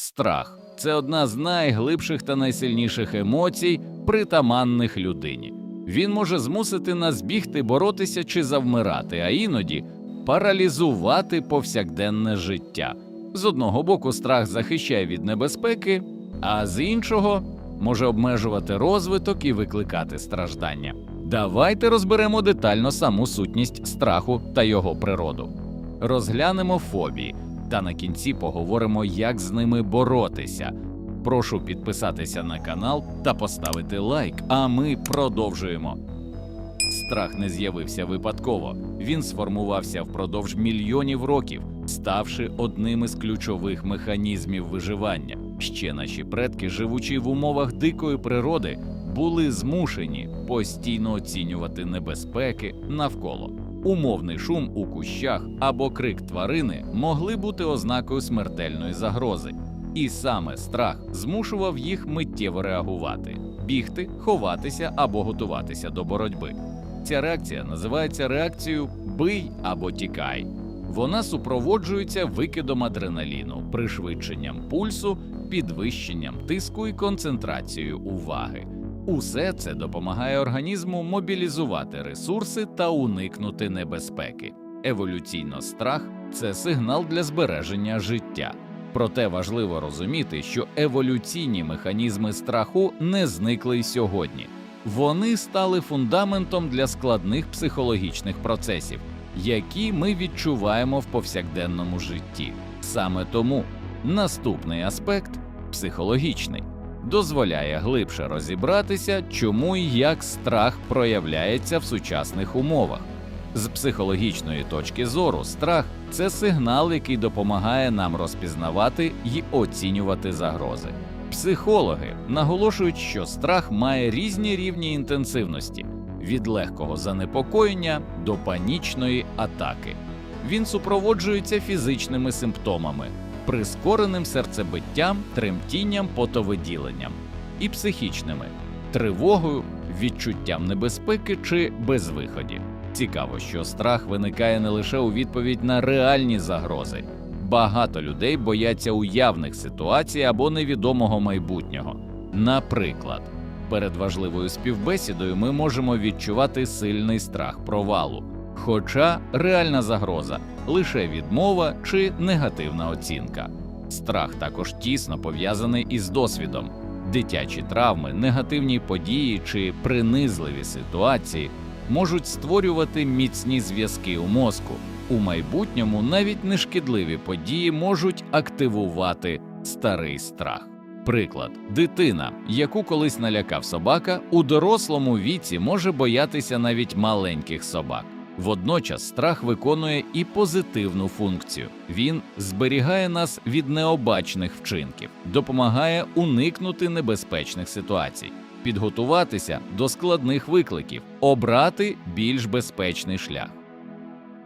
Страх це одна з найглибших та найсильніших емоцій, притаманних людині. Він може змусити нас бігти, боротися чи завмирати, а іноді паралізувати повсякденне життя. З одного боку, страх захищає від небезпеки, а з іншого може обмежувати розвиток і викликати страждання. Давайте розберемо детально саму сутність страху та його природу. Розглянемо фобії, та на кінці поговоримо, як з ними боротися. Прошу підписатися на канал та поставити лайк, а ми продовжуємо. Страх не з'явився випадково. Він сформувався впродовж мільйонів років, ставши одним із ключових механізмів виживання. Ще наші предки, живучи в умовах дикої природи, були змушені постійно оцінювати небезпеки навколо. Умовний шум у кущах або крик тварини могли бути ознакою смертельної загрози. І саме страх змушував їх миттєво реагувати, бігти, ховатися або готуватися до боротьби. Ця реакція називається реакцією бий або тікай. Вона супроводжується викидом адреналіну, пришвидшенням пульсу, підвищенням тиску і концентрацією уваги. Усе це допомагає організму мобілізувати ресурси та уникнути небезпеки. Еволюційно страх це сигнал для збереження життя. Проте важливо розуміти, що еволюційні механізми страху не зникли й сьогодні. Вони стали фундаментом для складних психологічних процесів, які ми відчуваємо в повсякденному житті. Саме тому наступний аспект психологічний дозволяє глибше розібратися, чому і як страх проявляється в сучасних умовах. З психологічної точки зору, страх це сигнал, який допомагає нам розпізнавати і оцінювати загрози. Психологи наголошують, що страх має різні рівні інтенсивності від легкого занепокоєння до панічної атаки. Він супроводжується фізичними симптомами, прискореним серцебиттям, тремтінням, потовиділенням і психічними тривогою, відчуттям небезпеки чи безвиході. Цікаво, що страх виникає не лише у відповідь на реальні загрози. Багато людей бояться уявних ситуацій або невідомого майбутнього. Наприклад, перед важливою співбесідою ми можемо відчувати сильний страх провалу, хоча реальна загроза лише відмова чи негативна оцінка. Страх також тісно пов'язаний із досвідом. Дитячі травми, негативні події чи принизливі ситуації можуть створювати міцні зв'язки у мозку. У майбутньому навіть нешкідливі події можуть активувати старий страх. Приклад, дитина, яку колись налякав собака, у дорослому віці може боятися навіть маленьких собак. Водночас страх виконує і позитивну функцію. Він зберігає нас від необачних вчинків, допомагає уникнути небезпечних ситуацій, підготуватися до складних викликів, обрати більш безпечний шлях.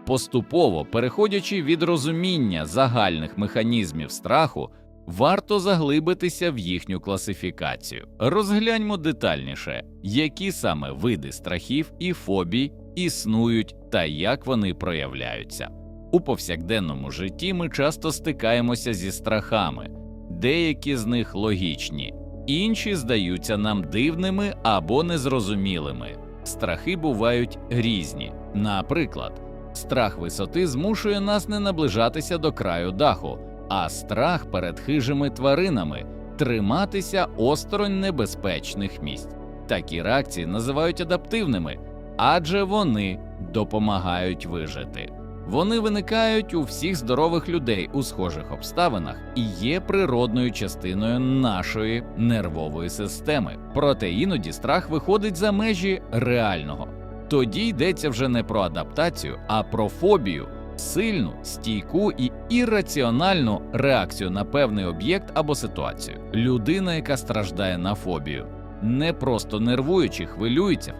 Поступово переходячи від розуміння загальних механізмів страху, варто заглибитися в їхню класифікацію. Розгляньмо детальніше, які саме види страхів і фобій існують та як вони проявляються. У повсякденному житті ми часто стикаємося зі страхами, деякі з них логічні, інші здаються нам дивними або незрозумілими. Страхи бувають різні. Наприклад, страх висоти змушує нас не наближатися до краю даху, а страх перед хижими тваринами триматися осторонь небезпечних місць. Такі реакції називають адаптивними, адже вони допомагають вижити. Вони виникають у всіх здорових людей у схожих обставинах і є природною частиною нашої нервової системи. Проте іноді страх виходить за межі реального. Тоді йдеться вже не про адаптацію, а про фобію, сильну, стійку і ірраціональну реакцію на певний об'єкт або ситуацію. Людина, яка страждає на фобію, не просто нервуючи, хвилюється,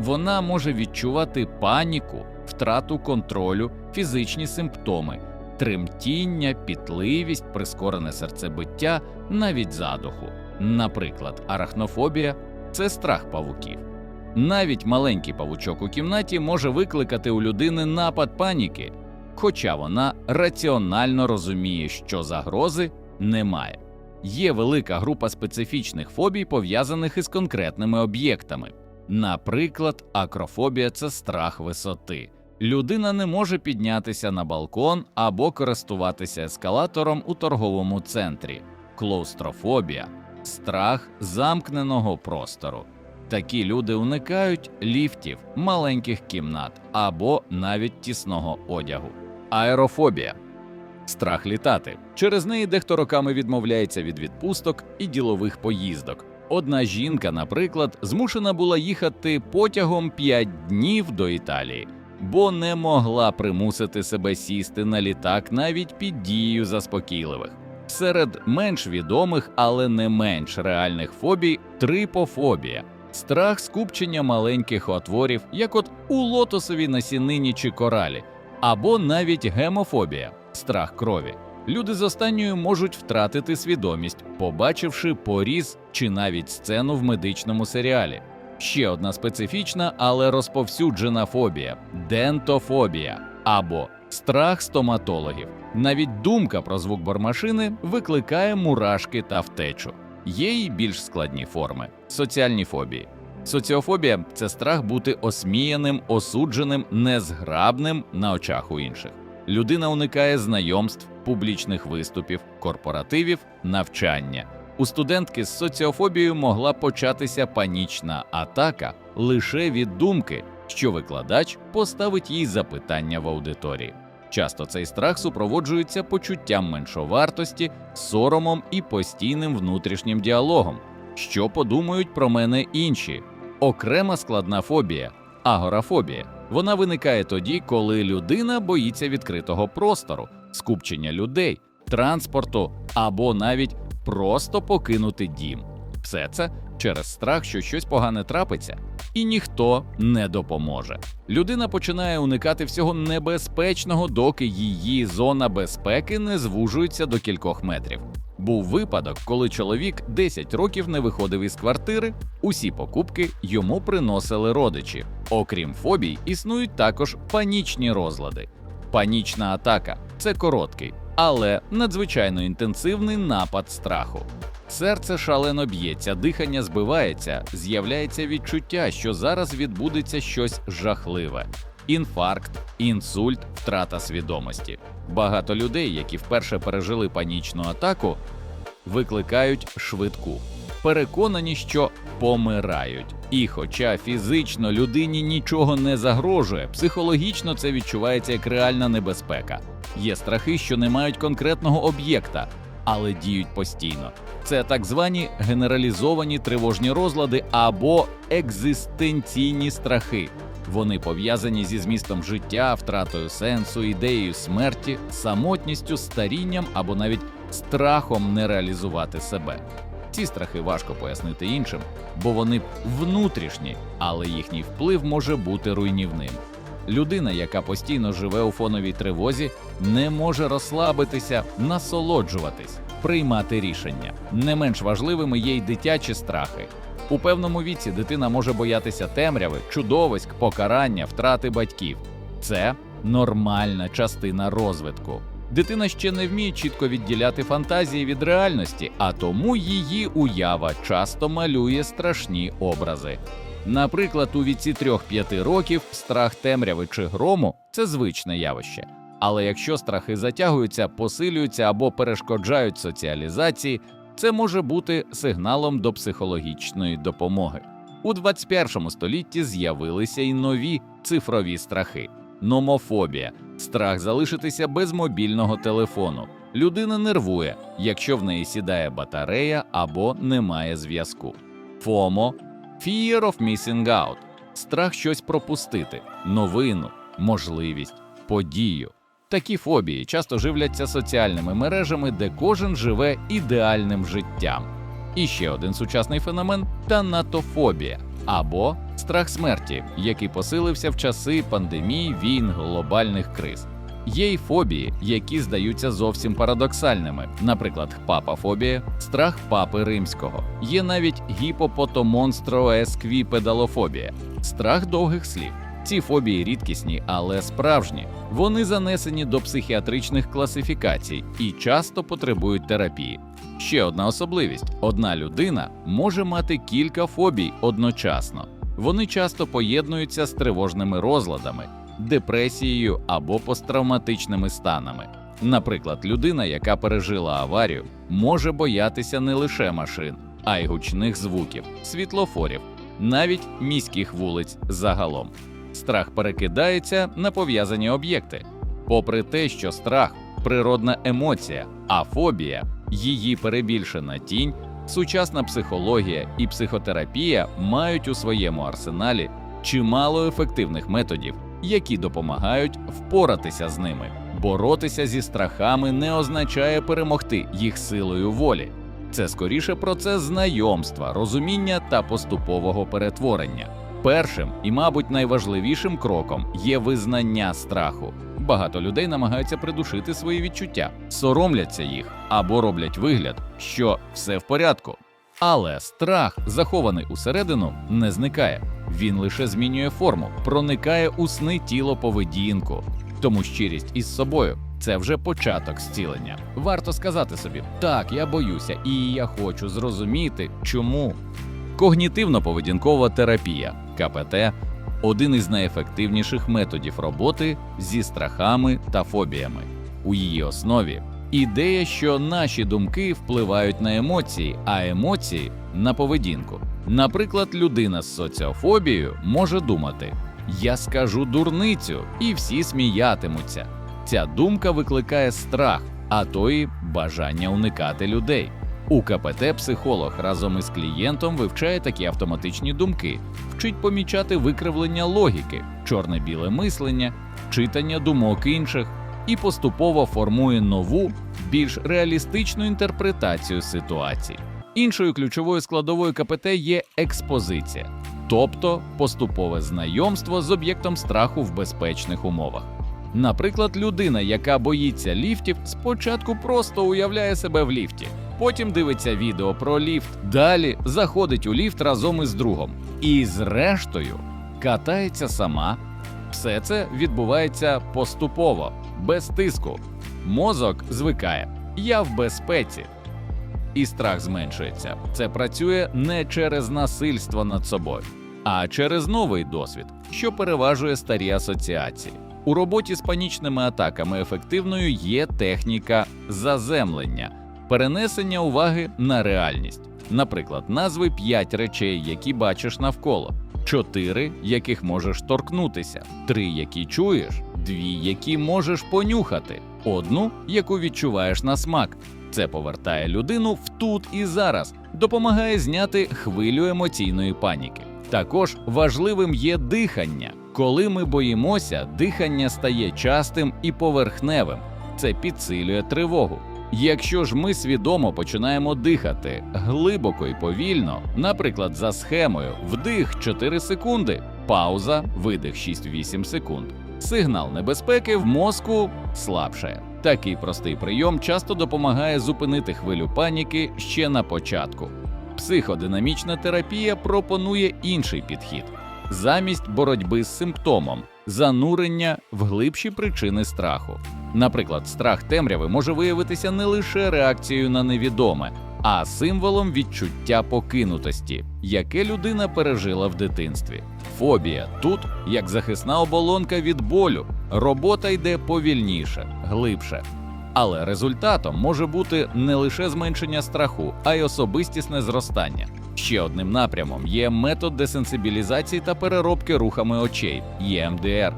вона може відчувати паніку, втрату контролю, фізичні симптоми, тремтіння, пітливість, прискорене серцебиття, навіть задуху. Наприклад, арахнофобія це страх павуків. Навіть маленький павучок у кімнаті може викликати у людини напад паніки, хоча вона раціонально розуміє, що загрози немає. Є велика група специфічних фобій, пов'язаних із конкретними об'єктами. Наприклад, акрофобія це страх висоти. Людина не може піднятися на балкон або користуватися ескалатором у торговому центрі. Клаустрофобія страх замкненого простору. Такі люди уникають ліфтів, маленьких кімнат або навіть тісного одягу. Аерофобія страх літати. Через неї дехто роками відмовляється від відпусток і ділових поїздок. Одна жінка, наприклад, змушена була їхати потягом 5 днів до Італії, бо не могла примусити себе сісти на літак навіть під дією заспокійливих. Серед менш відомих, але не менш реальних фобій трипофобія страх скупчення маленьких отворів, як от у лотосовій насінині чи коралі, або навіть гемофобія страх крові. Люди з останньою можуть втратити свідомість, побачивши поріз чи навіть сцену в медичному серіалі. Ще одна специфічна, але розповсюджена фобія дентофобія або страх стоматологів. Навіть думка про звук бормашини викликає мурашки та втечу. Є й більш складні форми соціальні фобії. Соціофобія це страх бути осміяним, осудженим, незграбним на очах у інших. Людина уникає знайомств, публічних виступів, корпоративів, навчання. У студентки з соціофобією могла початися панічна атака лише від думки, що викладач поставить їй запитання в аудиторії. Часто цей страх супроводжується почуттям меншовартості, соромом і постійним внутрішнім діалогом. Що подумають про мене інші? Окрема складна фобія агорафобія. Вона виникає тоді, коли людина боїться відкритого простору, скупчення людей, транспорту або навіть просто покинути дім. Все це через страх, що щось погане трапиться, і ніхто не допоможе. Людина починає уникати всього небезпечного, доки її зона безпеки не звужується до кількох метрів. Був випадок, коли чоловік 10 років не виходив із квартири, усі покупки йому приносили родичі. Окрім фобій, існують також панічні розлади. Панічна атака це короткий, але надзвичайно інтенсивний напад страху. Серце шалено б'ється, дихання збивається, з'являється відчуття, що зараз відбудеться щось жахливе. Інфаркт, інсульт, втрата свідомості. Багато людей, які вперше пережили панічну атаку, викликають швидку, переконані, що помирають. І, хоча фізично людині нічого не загрожує, психологічно це відчувається як реальна небезпека. Є страхи, що не мають конкретного об'єкта, але діють постійно. Це так звані генералізовані тривожні розлади або екзистенційні страхи. Вони пов'язані зі змістом життя, втратою сенсу, ідеєю смерті, самотністю, старінням або навіть страхом не реалізувати себе. Ці страхи важко пояснити іншим, бо вони внутрішні, але їхній вплив може бути руйнівним. Людина, яка постійно живе у фоновій тривозі, не може розслабитися, насолоджуватись, приймати рішення. Не менш важливими є й дитячі страхи. У певному віці дитина може боятися темряви, чудовиськ, покарання, втрати батьків. Це нормальна частина розвитку. Дитина ще не вміє чітко відділяти фантазії від реальності, а тому її уява часто малює страшні образи. Наприклад, у віці 3-5 років страх темряви чи грому це звичне явище. Але якщо страхи затягуються, посилюються або перешкоджають соціалізації, це може бути сигналом до психологічної допомоги. У 21 столітті з'явилися й нові цифрові страхи: номофобія, страх залишитися без мобільного телефону. Людина нервує, якщо в неї сідає батарея або немає зв'язку. ФОМО Fear of Missing Out страх щось пропустити, новину, можливість, подію. Такі фобії часто живляться соціальними мережами, де кожен живе ідеальним життям. І ще один сучасний феномен танатофобія або страх смерті, який посилився в часи пандемії, війн, глобальних криз. Є й фобії, які здаються зовсім парадоксальними, наприклад, папафобія, страх папи римського. Є навіть гіпопотомонстроесквіпедалофобія, страх довгих слів. Ці фобії рідкісні, але справжні. Вони занесені до психіатричних класифікацій і часто потребують терапії. Ще одна особливість: одна людина може мати кілька фобій одночасно. Вони часто поєднуються з тривожними розладами, депресією або посттравматичними станами. Наприклад, людина, яка пережила аварію, може боятися не лише машин, а й гучних звуків, світлофорів, навіть міських вулиць загалом. Страх перекидається на пов'язані об'єкти. Попри те, що страх природна емоція, а фобія її перебільшена тінь, сучасна психологія і психотерапія мають у своєму арсеналі чимало ефективних методів, які допомагають впоратися з ними. Боротися зі страхами не означає перемогти їх силою волі. Це скоріше процес знайомства, розуміння та поступового перетворення. Першим і, мабуть, найважливішим кроком є визнання страху. Багато людей намагаються придушити свої відчуття, соромляться їх або роблять вигляд, що все в порядку. Але страх, захований усередину, не зникає. Він лише змінює форму, проникає у сни тіло поведінку. Тому щирість із собою це вже початок зцілення. Варто сказати собі: так, я боюся, і я хочу зрозуміти, чому. Когнітивно-поведінкова терапія КПТ один із найефективніших методів роботи зі страхами та фобіями. У її основі ідея, що наші думки впливають на емоції, а емоції на поведінку. Наприклад, людина з соціофобією може думати: я скажу дурницю, і всі сміятимуться. Ця думка викликає страх, а то і бажання уникати людей. У КПТ психолог разом із клієнтом вивчає такі автоматичні думки, вчить помічати викривлення логіки, чорне-біле мислення, читання думок інших і поступово формує нову, більш реалістичну інтерпретацію ситуацій. Іншою ключовою складовою КПТ є експозиція, тобто поступове знайомство з об'єктом страху в безпечних умовах. Наприклад, людина, яка боїться ліфтів, спочатку просто уявляє себе в ліфті, потім дивиться відео про ліфт, далі заходить у ліфт разом із другом і, зрештою, катається сама. Все це відбувається поступово, без тиску. Мозок звикає. Я в безпеці. І страх зменшується. Це працює не через насильство над собою, а через новий досвід, що переважує старі асоціації. У роботі з панічними атаками ефективною є техніка заземлення, перенесення уваги на реальність. Наприклад, назви 5 речей, які бачиш навколо, 4, яких можеш торкнутися, 3, які чуєш, 2, які можеш понюхати, одну, яку відчуваєш на смак. Це повертає людину в тут і зараз, допомагає зняти хвилю емоційної паніки. Також важливим є дихання. Коли ми боїмося, дихання стає частим і поверхневим. Це підсилює тривогу. Якщо ж ми свідомо починаємо дихати глибоко і повільно, наприклад, за схемою вдих 4 секунди, пауза, видих 6-8 секунд. Сигнал небезпеки в мозку слабшає. Такий простий прийом часто допомагає зупинити хвилю паніки ще на початку. Психодинамічна терапія пропонує інший підхід замість боротьби з симптомом, занурення в глибші причини страху. Наприклад, страх темряви може виявитися не лише реакцією на невідоме, а символом відчуття покинутості, яке людина пережила в дитинстві. Фобія тут як захисна оболонка від болю, робота йде повільніше, глибше. Але результатом може бути не лише зменшення страху, а й особистісне зростання. Ще одним напрямом є метод десенсибілізації та переробки рухами очей ЄМДР,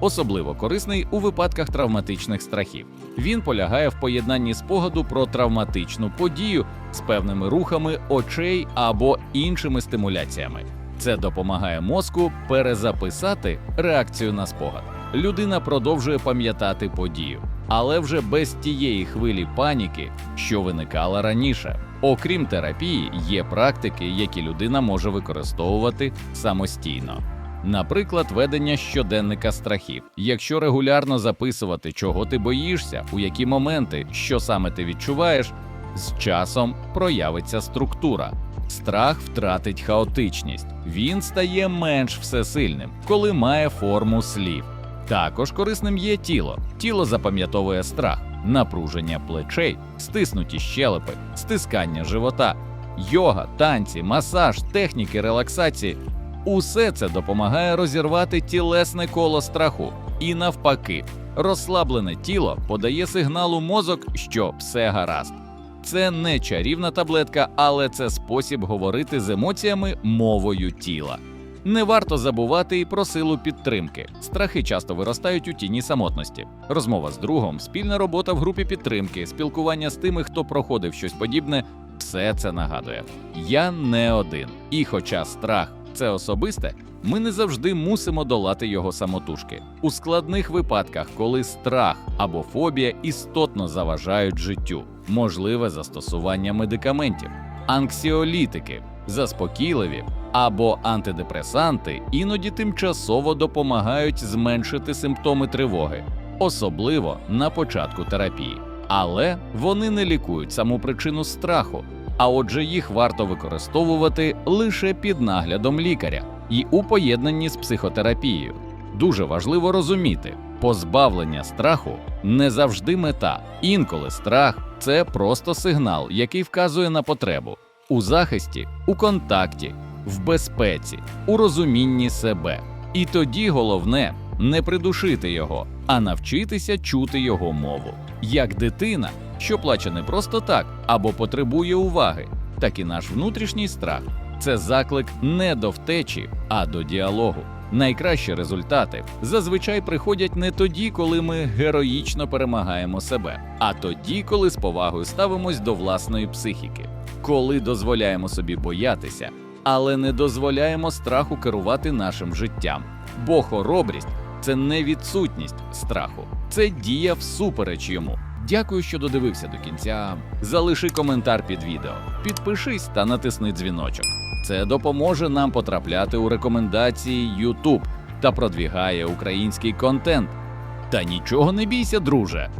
особливо корисний у випадках травматичних страхів. Він полягає в поєднанні спогаду про травматичну подію з певними рухами очей або іншими стимуляціями. Це допомагає мозку перезаписати реакцію на спогад. Людина продовжує пам'ятати подію, але вже без тієї хвилі паніки, що виникала раніше. Окрім терапії, є практики, які людина може використовувати самостійно. Наприклад, ведення щоденника страхів. Якщо регулярно записувати, чого ти боїшся, у які моменти, що саме ти відчуваєш, з часом проявиться структура. Страх втратить хаотичність, він стає менш всесильним, коли має форму слів. Також корисним є тіло. Тіло запам'ятовує страх. напруження плечей, стиснуті щелепи, стискання живота, йога, танці, масаж, техніки релаксації. Усе це допомагає розірвати тілесне коло страху. І навпаки, розслаблене тіло подає сигнал у мозок, що все гаразд. Це не чарівна таблетка, але це спосіб говорити з емоціями мовою тіла. Не варто забувати і про силу підтримки. Страхи часто виростають у тіні самотності. Розмова з другом, спільна робота в групі підтримки, спілкування з тими, хто проходив щось подібне. Все це нагадує. Я не один. І хоча страх це особисте, ми не завжди мусимо долати його самотужки. У складних випадках, коли страх або фобія істотно заважають життю, можливе застосування медикаментів, анксіолітики, заспокійливі або антидепресанти іноді тимчасово допомагають зменшити симптоми тривоги, особливо на початку терапії. Але вони не лікують саму причину страху, а отже, їх варто використовувати лише під наглядом лікаря і у поєднанні з психотерапією. Дуже важливо розуміти, позбавлення страху не завжди мета. Інколи страх це просто сигнал, який вказує на потребу у захисті, у контакті, в безпеці, у розумінні себе. І тоді головне не придушити його, а навчитися чути його мову. Як дитина, що плаче не просто так або потребує уваги, так і наш внутрішній страх це заклик не до втечі, а до діалогу. Найкращі результати зазвичай приходять не тоді, коли ми героїчно перемагаємо себе, а тоді, коли з повагою ставимось до власної психіки, коли дозволяємо собі боятися, але не дозволяємо страху керувати нашим життям. Бо хоробрість це не відсутність страху, це дія всупереч йому. Дякую, що додивився до кінця. Залиши коментар під відео, підпишись та натисни дзвіночок. Це допоможе нам потрапляти у рекомендації YouTube та продвігає український контент. Та нічого не бійся, друже.